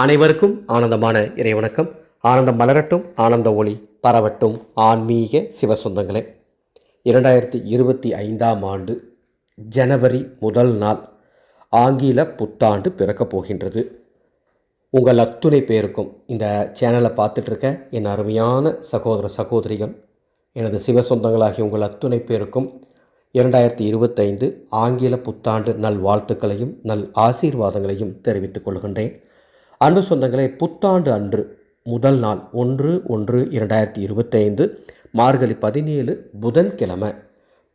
அனைவருக்கும் ஆனந்தமான இறைவணக்கம் ஆனந்தம் மலரட்டும் ஆனந்த ஒளி பரவட்டும். ஆன்மீக சிவசொந்தங்களே இரண்டாயிரத்தி இருபத்தி ஐந்தாம் ஆண்டு ஜனவரி முதல் நாள் ஆங்கில புத்தாண்டு பிறக்கப் போகின்றது. உங்கள் அத்துணை பேருக்கும் இந்த சேனலை பார்த்துட்ருக்க என் அருமையான சகோதர சகோதரிகள் எனது சிவசொந்தங்களாகிய உங்கள் அத்துணை பேருக்கும் இரண்டாயிரத்தி இருபத்தைந்து ஆங்கில புத்தாண்டு நல் வாழ்த்துக்களையும் நல் ஆசீர்வாதங்களையும் தெரிவித்துக் கொள்கின்றேன். அன்பு சொந்தங்களே புத்தாண்டு அன்று முதல் நாள் ஒன்று ஒன்று இரண்டாயிரத்தி இருபத்தைந்து மார்கழி பதினேழு புதன்கிழமை.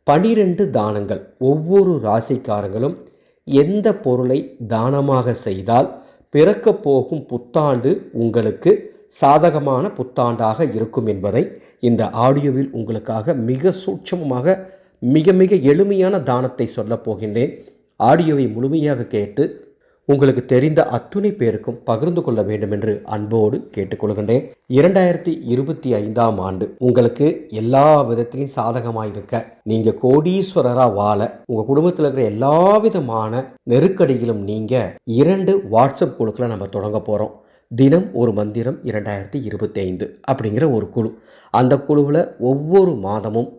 பனிரெண்டு தானங்கள் ஒவ்வொரு ராசிக்காரங்களும் எந்த பொருளை தானமாக செய்தால் பிறக்க போகும் புத்தாண்டு உங்களுக்கு சாதகமான புத்தாண்டாக இருக்கும் என்பதை இந்த ஆடியோவில் உங்களுக்காக மிக சூட்சமமாக மிக மிக எளிமையான தானத்தை சொல்லப் போகின்றேன். ஆடியோவை முழுமையாக கேட்டு உங்களுக்கு தெரிந்த அத்துணை பேருக்கும் பகிர்ந்து கொள்ள வேண்டும் என்று அன்போடு கேட்டுக்கொள்கின்றேன். இரண்டாயிரத்தி இருபத்தி ஐந்தாம் ஆண்டு உங்களுக்கு எல்லா விதத்திலையும் சாதகமாக இருக்க நீங்க கோடீஸ்வரரா வாழ உங்க குடும்பத்தில் இருக்கிற எல்லா விதமான நெருக்கடிகளும் நீங்க இரண்டு வாட்ஸ்அப் குழுக்களை நம்ம தொடங்க போறோம். தினம் ஒரு மந்திரம் இரண்டாயிரத்தி இருபத்தி ஐந்து அப்படிங்கிற ஒரு குழு. அந்த குழுவில் ஒவ்வொரு மாதமும்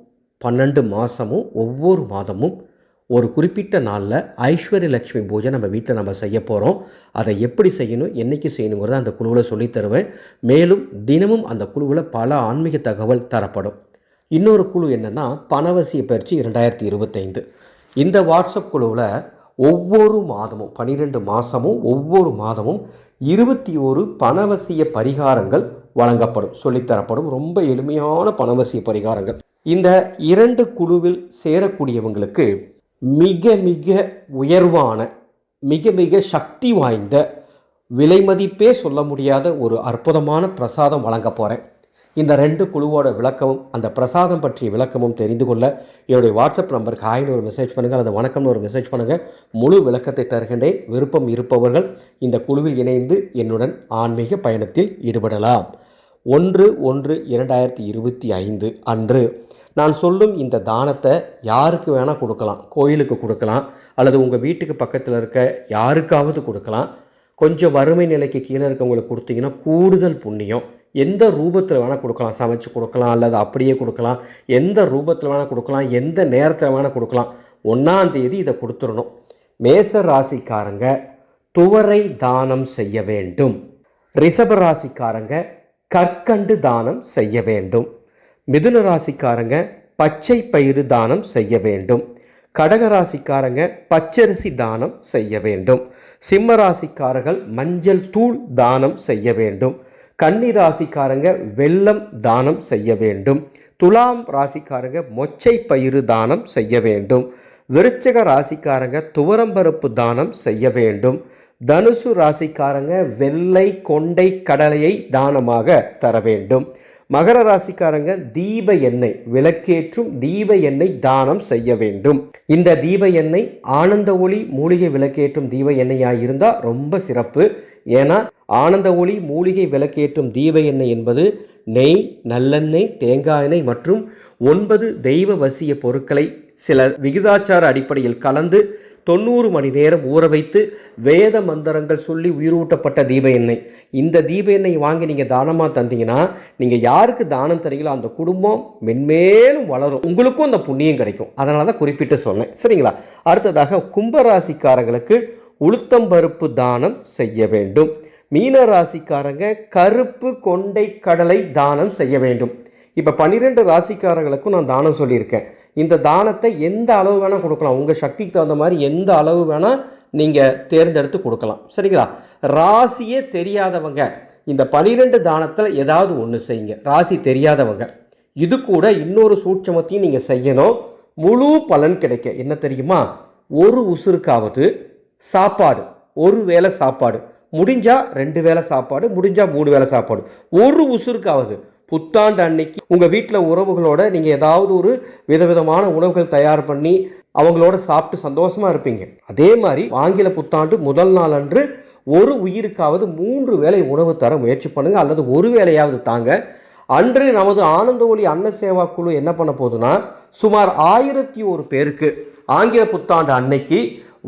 பன்னெண்டு மாதமும் ஒவ்வொரு மாதமும் ஒரு குறிப்பிட்ட நாளில் ஐஸ்வர்ய லட்சுமி பூஜை நம்ம வீட்டில் நம்ம செய்ய போகிறோம் அதை எப்படி செய்யணும் என்றைக்கு செய்யணுங்கிறத அந்த குழுவில் சொல்லித் தருவேன். மேலும் தினமும் அந்த குழுவில் பல ஆன்மீக தகவல் தரப்படும். இன்னொரு குழு என்னென்னா பணவசிய பயிற்சி இரண்டாயிரத்தி இருபத்தைந்து. இந்த வாட்ஸ்அப் குழுவில் ஒவ்வொரு மாதமும் பன்னிரெண்டு மாதமும் ஒவ்வொரு மாதமும் இருபத்தி ஒரு பணவசிய பரிகாரங்கள் வழங்கப்படும் சொல்லித்தரப்படும் ரொம்ப எளிமையான பணவசிய பரிகாரங்கள். இந்த இரண்டு குழுவில் சேரக்கூடியவங்களுக்கு மிக மிக உயர்வான மிக மிக சக்தி வாய்ந்த விலை மதிப்பே சொல்ல முடியாத ஒரு அற்புதமான பிரசாதம் வழங்க போகிறேன் இந்த ரெண்டு குழுவோட விளக்கமும் அந்த பிரசாதம் பற்றிய விளக்கமும் தெரிந்து கொள்ள என்னுடைய வாட்ஸ்அப் நம்பருக்கு ஹாய்னு ஒரு மெசேஜ் பண்ணுங்கள் அல்லது வணக்கம்னு ஒரு மெசேஜ் பண்ணுங்கள் முழு விளக்கத்தை தருகின்றேன். விருப்பம் இருப்பவர்கள் இந்த குழுவில் இணைந்து என்னுடன் ஆன்மீக பயணத்தில் ஈடுபடலாம். ஒன்று ஒன்று இரண்டாயிரத்தி இருபத்தி ஐந்து அன்று. நான் சொல்லும் இந்த தானத்தை யாருக்கு வேணால் கொடுக்கலாம். கோயிலுக்கு கொடுக்கலாம். அல்லது உங்கள் வீட்டுக்கு பக்கத்தில் இருக்க யாருக்காவது கொடுக்கலாம். கொஞ்சம் வறுமை நிலைக்கு கீழே இருக்கவங்களுக்கு கொடுத்தீங்கன்னா கூடுதல் புண்ணியம். எந்த ரூபத்தில் வேணால் கொடுக்கலாம். சமைச்சு கொடுக்கலாம். அல்லது அப்படியே கொடுக்கலாம். எந்த ரூபத்தில் வேணால் கொடுக்கலாம். எந்த நேரத்தில் வேணால் கொடுக்கலாம். ஒன்றாந்தேதி இதை கொடுத்துடணும். மேச ராசிக்காரங்க துவரை தானம் செய்ய வேண்டும். ரிஷப ராசிக்காரங்க கற்கண்டு தானம் செய்ய வேண்டும். மிதுன ராசிக்காரங்க பச்சை பயிறு தானம் செய்ய வேண்டும். கடகராசிக்காரங்க பச்சரிசி தானம் செய்ய வேண்டும். சிம்ம ராசிக்காரர்கள் மஞ்சள் தூள் தானம் செய்ய வேண்டும். கன்னி ராசிக்காரங்க வெள்ளம் தானம் செய்ய வேண்டும். துலாம் ராசிக்காரங்க மொச்சை பயிறு தானம் செய்ய வேண்டும். விருச்சக ராசிக்காரங்க துவரம்பருப்பு தானம் செய்ய வேண்டும். தனுசு ராசிக்காரங்க வெள்ளை கொண்டை கடலையை தானமாக தர வேண்டும். மகர ராசிக்காரங்க தீப எண்ணெய் விளக்கேற்றும் தீப எண்ணெய் தானம் செய்ய வேண்டும். இந்த தீப எண்ணெய் ஆனந்த ஒளி மூலிகை விளக்கேற்றும் தீப எண்ணெயாக இருந்தால் ரொம்ப சிறப்பு. ஏன்னா ஆனந்த ஒளி மூலிகை விளக்கேற்றும் தீப எண்ணெய் என்பது நெய் நல்லெண்ணெய் தேங்காய் எண்ணெய் மற்றும் ஒன்பது தெய்வ வசிய பொருட்களை சில விகிதாச்சார அடிப்படையில் கலந்து தொண்ணூறு மணி நேரம் ஊற வைத்து வேத மந்திரங்கள் சொல்லி உயிரூட்டப்பட்ட தீப எண்ணெய். இந்த தீப எண்ணெய் வாங்கி நீங்கள் தானமாக தந்தீங்கன்னா நீங்கள் யாருக்கு தானம் தரீங்களோ அந்த குடும்பம் மென்மேலும் வளரும். உங்களுக்கும் அந்த புண்ணியம் கிடைக்கும். அதனால தான் குறிப்பிட்டு சொன்னேன். சரிங்களா? அடுத்ததாக கும்பராசிக்காரங்களுக்கு உளுத்தம்பருப்பு தானம் செய்ய வேண்டும். மீன ராசிக்காரங்க கருப்பு கொண்டை கடலை தானம் செய்ய வேண்டும். இப்போ பன்னிரெண்டு ராசிக்காரங்களுக்கும் நான் தானம் சொல்லியிருக்கேன். இந்த தானத்தை எந்த அளவு வேணால் கொடுக்கலாம். உங்கள் சக்திக்கு தகுந்த மாதிரி எந்த அளவு வேணால் நீங்கள் தேர்ந்தெடுத்து கொடுக்கலாம். சரிங்களா? ராசியே தெரியாதவங்க இந்த பனிரெண்டு தானத்தில் ஏதாவது ஒன்று செய்யுங்க. ராசி தெரியாதவங்க இது கூட இன்னொரு சூட்சமத்தையும் நீங்கள் செய்யணும். முழு பலன் கிடைக்க. என்ன தெரியுமா? ஒரு உசுருக்காவது சாப்பாடு. ஒரு வேளை சாப்பாடு. முடிஞ்சால் ரெண்டு வேளை சாப்பாடு முடிஞ்சால் மூணு வேளை சாப்பாடு. ஒரு உசுருக்காவது புத்தாண்டு அன்னைக்கு உங்கள் வீட்டில் உறவுகளோட நீங்கள் ஏதாவது ஒரு விதவிதமான உணவுகள் தயார் பண்ணி அவங்களோட சாப்பிட்டு சந்தோஷமாக இருப்பீங்க. அதே மாதிரி ஆங்கில புத்தாண்டு முதல் நாள் அன்று ஒரு உயிருக்காவது மூன்று வேளை உணவு தர முயற்சி பண்ணுங்கள் அல்லது ஒரு வேலையாவது தாங்க. அன்று நமது ஆனந்த ஒளி அன்ன சேவா குழு என்ன பண்ண போகுதுன்னா சுமார் ஆயிரத்தி ஒரு பேருக்கு ஆங்கில புத்தாண்டு அன்னைக்கு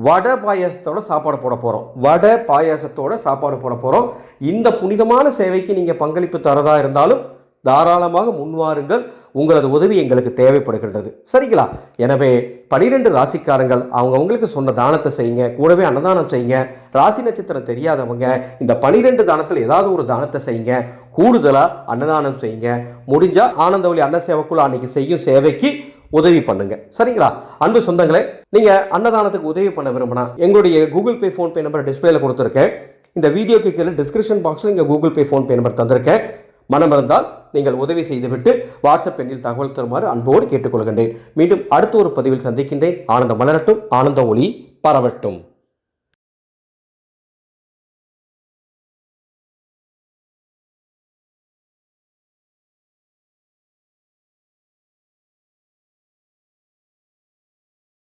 வடை பாயாசத்தோட சாப்பாடு போட போகிறோம் வடை பாயாசத்தோட சாப்பாடு போட போகிறோம் இந்த புனிதமான சேவைக்கு நீங்கள் பங்களிப்பு தரதாக இருந்தாலும் தாராளமாக முன்வாருங்கள். உங்களது உதவி எங்களுக்கு தேவைப்படுகின்றது. சரிங்களா? எனவே பனிரெண்டு ராசிக்காரங்கள் அவங்கவுங்களுக்கு சொன்ன தானத்தை செய்யுங்க. கூடவே அன்னதானம் செய்யுங்க. ராசி நட்சத்திரம் தெரியாதவங்க இந்த பனிரெண்டு தானத்தில் ஏதாவது ஒரு தானத்தை செய்யுங்க. கூடுதலாக அன்னதானம் செய்யுங்க. முடிஞ்சால் ஆனந்தவழி அன்ன சேவைக்குழு அன்னைக்கு செய்யும் சேவைக்கு உதவி பண்ணுங்க. சரிங்களா? அன்பு சொந்தங்களே நீங்கள் அன்னதானத்துக்கு உதவி பண்ண விரும்பினா எங்களுடைய கூகுள் பே ஃபோன்பே நம்பர் டிஸ்பிளேல கொடுத்துருக்கேன். இந்த வீடியோக்கு கீழே டிஸ்கிரிப்ஷன் பாக்ஸில் இங்கே கூகுள் பே ஃபோன்பே நம்பர் தந்திருக்கேன். மனம் இருந்தால் நீங்கள் உதவி செய்துவிட்டு வாட்ஸ்அப் எண்ணில் தகவல் தருமாறு அன்போடு கேட்டுக்கொள்கின்றேன். மீண்டும் அடுத்த ஒரு பதிவில் சந்திக்கின்றேன். ஆனந்த மலரட்டும். ஆனந்த ஒளி பரவட்டும்.